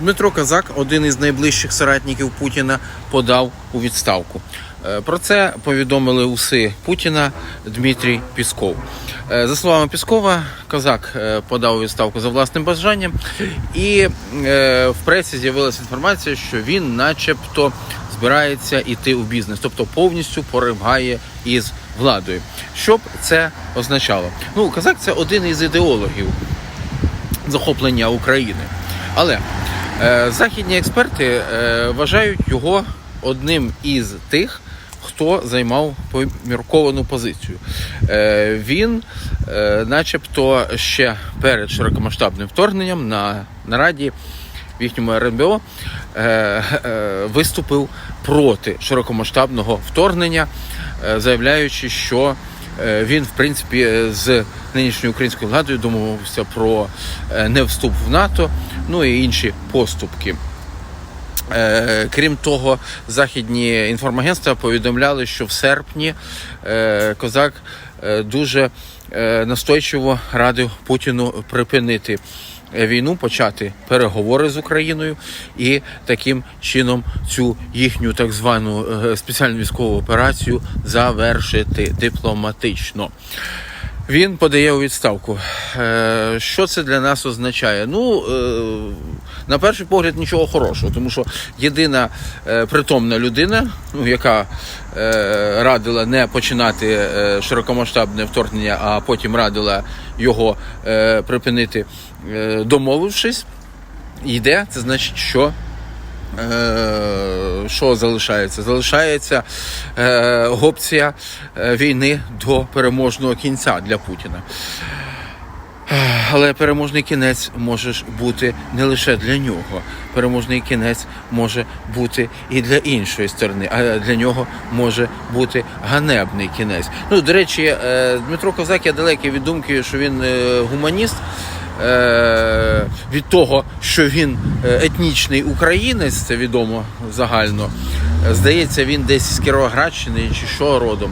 Дмитро Казак, один із найближчих соратників Путіна, подав у відставку. Е, Про це повідомили уси Путіна Дмитрій Пісков. Е, За словами Піскова, Козак е, подав у відставку за власним бажанням, і в пресі з'явилася інформація, що він, начебто, збирається йти у бізнес, тобто повністю пориває із владою. Що б це означало? Ну, Козак це один із ідеологів захоплення України. Але західні експерти е, вважають його одним із тих, хто займав помірковану позицію. Е, він, е, начебто, ще перед широкомасштабним вторгненням на нараді в їхньому РНБО е, е, виступив проти широкомасштабного вторгнення, е, заявляючи, що е, він, в принципі, е, з нинішньою українською владою домовився про невступ не вступ в НАТО, ну і інші поступки. Е, Крім того, західні інформагентства повідомляли, що в серпні е, козак е, дуже е, настойчиво радив Путіну припинити е, війну, почати переговори з Україною і таким чином цю їхню так звану е, спеціальну військову операцію завершити дипломатично. Він подає у відставку. Е, Що це для нас означає? Ну, е, на перший погляд, нічого хорошого, тому що єдина е, притомна людина, ну, яка е, радила не починати е, широкомасштабне вторгнення, а потім радила його е, припинити, е, домовившись, йде, це значить, що Е, що залишається? Залишається е, опція е, війни до переможного кінця для Путіна. Е, Але переможний кінець може бути не лише для нього. Переможний кінець може бути і для іншої сторони, а для нього може бути ганебний кінець. Ну, до речі, е, Дмитро Козак я далекий від думки, що він е, гуманіст. Е, від того, що він е, етнічний українець, це відомо загально. Здається, він десь з Кіровоградщини чи що родом,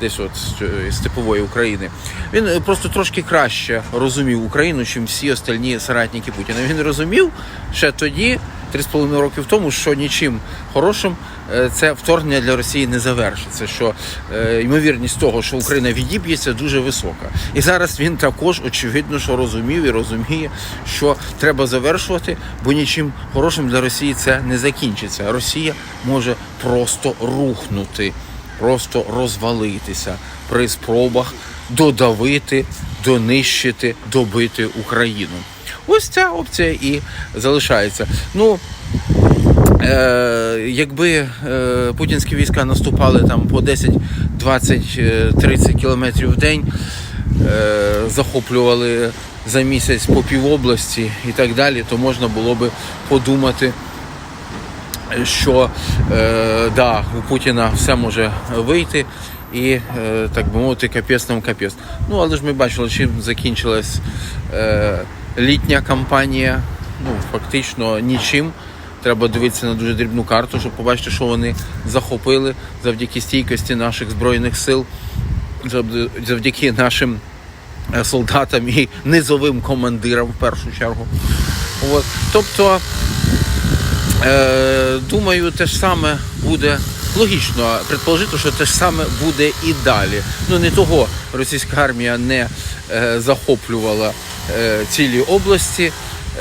десь от з цієї степової України. Він е, просто трошки краще розумів Україну, чим всі остальні соратники Путіна. Він розумів ще тоді, 3,5 років тому, що нічим хорошим е, це вторгнення для Росії не завершиться. Що е, ймовірність того, що Україна відіб'ється, дуже висока. І зараз він також очевидно, що розумів і розуміє, що треба завершувати, бо нічим хорошим для Росії це не закінчиться. Росія може просто рухнути, просто розвалитися при спробах додавити, донищити, добити Україну. Ось ця опція і залишається. Ну, Е, якби е, путінські війська наступали там по 10, 20, е, 30 кілометрів в день, е, захоплювали за місяць по півобласті і так далі, то можна було би подумати, що е, да, у Путіна все може вийти. І, е, так би мовити, капець нам капець. Ну, але ж ми бачили, чим закінчилась е, літня кампанія. Ну, фактично нічим. Треба дивитися на дуже дрібну карту, щоб побачити, що вони захопили завдяки стійкості наших збройних сил, завд- завдяки нашим е, солдатам і низовим командирам в першу чергу. От. Тобто, думаю, те ж саме буде логічно предположити, що те ж саме буде і далі. Ну не того російська армія не е, захоплювала е, цілі області,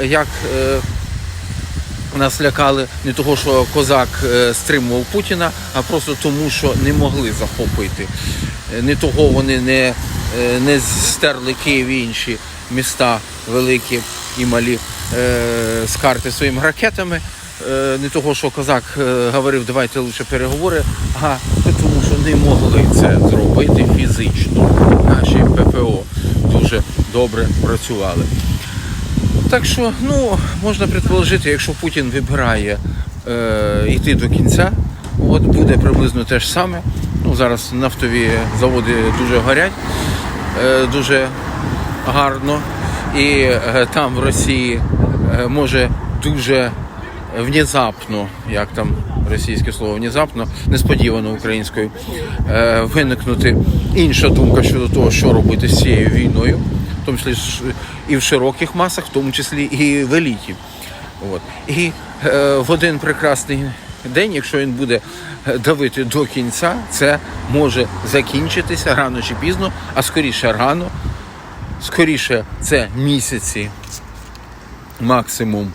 як е, нас лякали не того, що козак е, стримував Путіна, а просто тому, що не могли захопити. Е, Не того вони не, е, не стерли Київ і інші міста великі і малі е, з карти своїми ракетами. Е, Не того, що козак е, говорив, давайте лише переговори, а тому, що не могли це зробити фізично. Наші ППО дуже добре працювали. Так що, ну, можна предположити, якщо Путін вибирає е, йти до кінця, от буде приблизно те ж саме. Ну, зараз нафтові заводи дуже горять, е, дуже гарно. І е, там в Росії е, може дуже внезапно, як там російське слово внезапно, несподівано українською, е, виникнути інша думка щодо того, що робити з цією війною, в тому числі і в широких масах, в тому числі і в еліті. От. І е, в один прекрасний день, якщо він буде давити до кінця, це може закінчитися рано чи пізно, а скоріше рано, скоріше це місяці, максимум.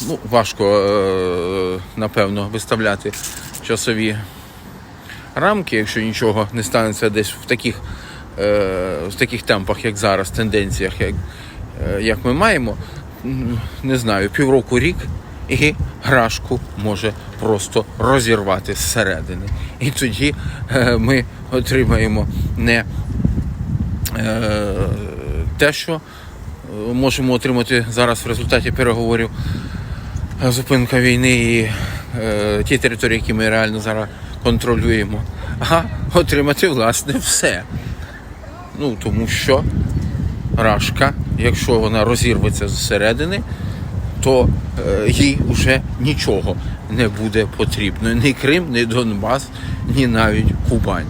Ну, важко, е, напевно, виставляти часові рамки, якщо нічого не станеться десь в таких, е, в таких темпах, як зараз, тенденціях, як, е, як ми маємо, не знаю, півроку рік і грашку може просто розірвати зсередини. І тоді ми отримаємо не те, що можемо отримати зараз в результаті переговорів зупинка війни і е, ті території, які ми реально зараз контролюємо, а отримати власне все. Ну тому що рашка, якщо вона розірветься зсередини, то е, їй вже нічого не буде потрібно. Ні Крим, ні Донбас, ні навіть Кубань.